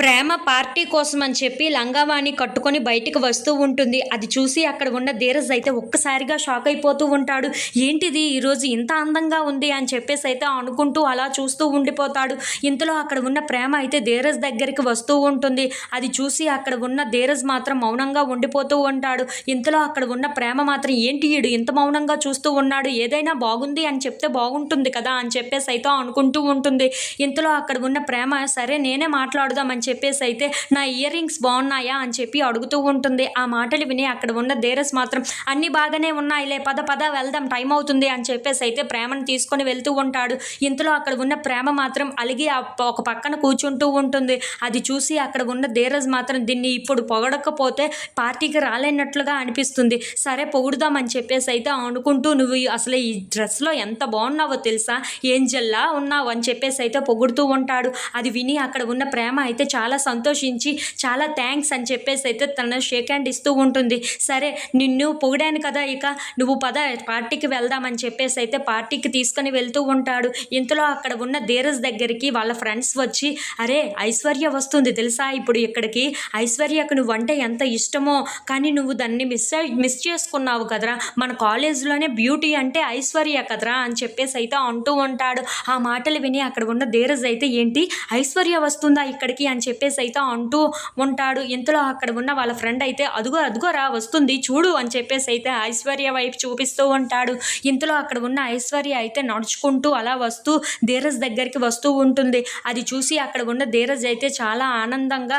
ప్రేమ party కోసం అని చెప్పి లంగావాణి కట్టుకొని బయటికి వస్తూ ఉంటుంది. అది చూసి అక్కడ ఉన్న ధీరజ్ అయితే ఒక్కసారిగా షాక్ అయిపోతూ ఉంటాడు. ఏంటిది? ఈరోజు ఇంత అందంగా ఉంది అని చెప్పేసి అయితే అనుకుంటూ అలా చూస్తూ ఉండిపోతాడు. ఇంతలో అక్కడ ఉన్న ప్రేమ అయితే ధీరజ్ దగ్గరికి వస్తూ ఉంటుంది. అది చూసి అక్కడ ఉన్న ధీరజ్ మాత్రం మౌనంగా ఉండిపోతూ ఉంటాడు. ఇంతలో అక్కడ ఉన్న ప్రేమ మాత్రం ఏంటి ఈడు ఇంత మౌనంగా చూస్తూ ఉన్నాడు? ఏదైనా బాగుంది అని చెప్తే బాగుంటుంది కదా? అని చెప్పేసి అయితే అనుకుంటూ ఉంటుంది. ఇంతలో అక్కడ ఉన్న ప్రేమ సరే నేనే మాట్లాడుదామని చెప్పేసి అయితే నా ఇయర్ రింగ్స్ బాగున్నాయా అని చెప్పి అడుగుతూ ఉంటుంది. ఆ మాటలు విని అక్కడ ఉన్న ధీరస్ మాత్రం అన్ని బాగానే ఉన్నాయిలే పద పద వెళ్దాం టైం అవుతుంది అని చెప్పేసి అయితే ప్రేమను తీసుకొని వెళ్తూ ఉంటాడు. ఇంతలో అక్కడ ఉన్న ప్రేమ మాత్రం అలిగి ఆ ఒక పక్కన కూర్చుంటూ ఉంటుంది. అది చూసి అక్కడ ఉన్న ధీరజ్ మాత్రం దీన్ని ఇప్పుడు పొగడకపోతే పార్టీకి రాలేనట్లుగా అనిపిస్తుంది. సరే పొగుడుదామని చెప్పేసి అయితే అనుకుంటూ నువ్వు అసలు ఈ డ్రెస్లో ఎంత బాగున్నావో తెలుసా? ఏంజల్లా ఉన్నావు అని చెప్పేసి అయితే పొగుడుతూ ఉంటాడు. అది విని అక్కడ ఉన్న ప్రేమ అయితే చాలా సంతోషించి చాలా థ్యాంక్స్ అని చెప్పేసి అయితే తన షేక్ హ్యాండ్ ఇస్తూ ఉంటుంది. సరే నిన్ను పొగిడాను కదా ఇక నువ్వు పద పార్టీకి వెళ్దామని చెప్పేసి అయితే పార్టీకి తీసుకొని వెళ్తూ ఉంటాడు. ఇంతలో అక్కడ ఉన్న ధీరజ్ దగ్గరికి వాళ్ళ ఫ్రెండ్స్ వచ్చి అరే ఐశ్వర్య వస్తుంది తెలుసా? ఇప్పుడు ఇక్కడికి ఐశ్వర్యకు నువ్వంటే ఎంత ఇష్టమో కానీ నువ్వు దాన్ని మిస్ మిస్ చేసుకున్నావు కదరా. మన కాలేజీలోనే బ్యూటీ అంటే ఐశ్వర్య కదరా? అని చెప్పేసి అయితే అంటూ ఉంటాడు. ఆ మాటలు విని అక్కడ ఉన్న ధీరజ్ అయితే ఏంటి? ఐశ్వర్య వస్తుందా ఇక్కడికి? అని చెప్పేసి అయితే అంటూ ఉంటాడు. ఇంతలో అక్కడ ఉన్న వాళ్ళ ఫ్రెండ్ అయితే అదుగో అదుగోరా వస్తుంది చూడు అని చెప్పేసి అయితే ఐశ్వర్య వైపు చూపిస్తూ ఉంటాడు. ఇంతలో అక్కడ ఉన్న ఐశ్వర్య అయితే నడుచుకుంటూ అలా వస్తూ ధీరజ్ దగ్గరికి వస్తూ ఉంటుంది. అది చూసి అక్కడ ఉన్న ధీరజ్ అయితే చాలా ఆనందంగా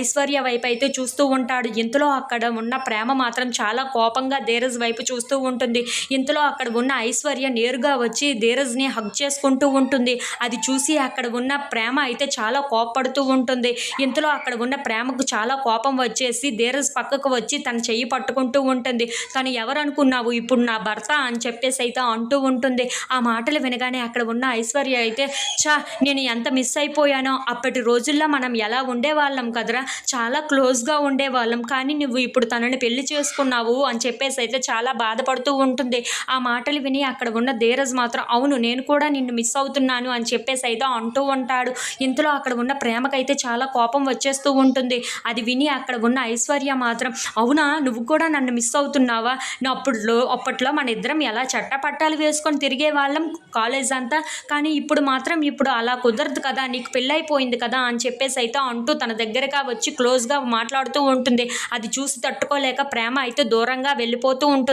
ఐశ్వర్య వైపు అయితే చూస్తూ ఉంటాడు. ఇంతలో అక్కడ ఉన్న ప్రేమ మాత్రం చాలా కోపంగా ధీరజ్ వైపు చూస్తూ ఉంటుంది. ఇంతలో అక్కడ ఉన్న ఐశ్వర్య నేరుగా వచ్చి ధీరజ్ని హగ్ చేసుకుంటూ ఉంటుంది. అది చూసి అక్కడ ఉన్న ప్రేమ అయితే చాలా కోపపడుతూ ఉంటుంది. ఇంతలో అక్కడ ఉన్న ప్రేమకు చాలా కోపం వచ్చేసి ధీరజ్ పక్కకు వచ్చి తన చెయ్యి పట్టుకుంటూ ఉంటుంది. తను ఎవరు అనుకున్నావు ఇప్పుడు నా భర్త అని చెప్పేసి అయితే అంటూ ఉంటుంది. ఆ మాటలు వినగానే అక్కడ ఉన్న ఐశ్వర్య అయితే చా నేను ఎంత మిస్ అయిపోయానో అప్పటి రోజుల్లో మనం ఎలా ఉండేవాళ్ళం కదరా? చాలా క్లోజ్గా ఉండేవాళ్ళం. కానీ నువ్వు ఇప్పుడు తనని పెళ్ళి చేసుకున్నావు అని చెప్పేసి అయితే చాలా బాధపడుతూ ఉంటుంది. ఆ మాటలు విని అక్కడ ఉన్న ధీరజ్ మాత్రం అవును నేను కూడా నిన్ను మిస్ అవుతున్నాను అని చెప్పేసి అయితే అంటూ ఉంటాడు. ఇంతలో అక్కడ ఉన్న ప్రేమకైతే చాలా కోపం వచ్చేస్తూ ఉంటుంది. అది విని అక్కడ ఉన్న ఐశ్వర్య మాత్రం అవునా? నువ్వు కూడా నన్ను మిస్ అవుతున్నావా? నా అప్పుడులో అప్పట్లో మన ఇద్దరం ఎలా చట్టపట్టాలు వేసుకొని తిరిగే వాళ్ళం కాలేజ్ అంతా? కానీ ఇప్పుడు మాత్రం ఇప్పుడు అలా కుదరదు కదా నీకు పెళ్ళైపోయింది కదా అని చెప్పేసి అయితే అంటూ తన దగ్గరగా వచ్చి క్లోజ్గా మాట్లాడుతూ ఉంటుంది. అది చూసి తట్టుకోలేక ప్రేమ అయితే దూరంగా వెళ్ళిపోతూ ఉంటుంది.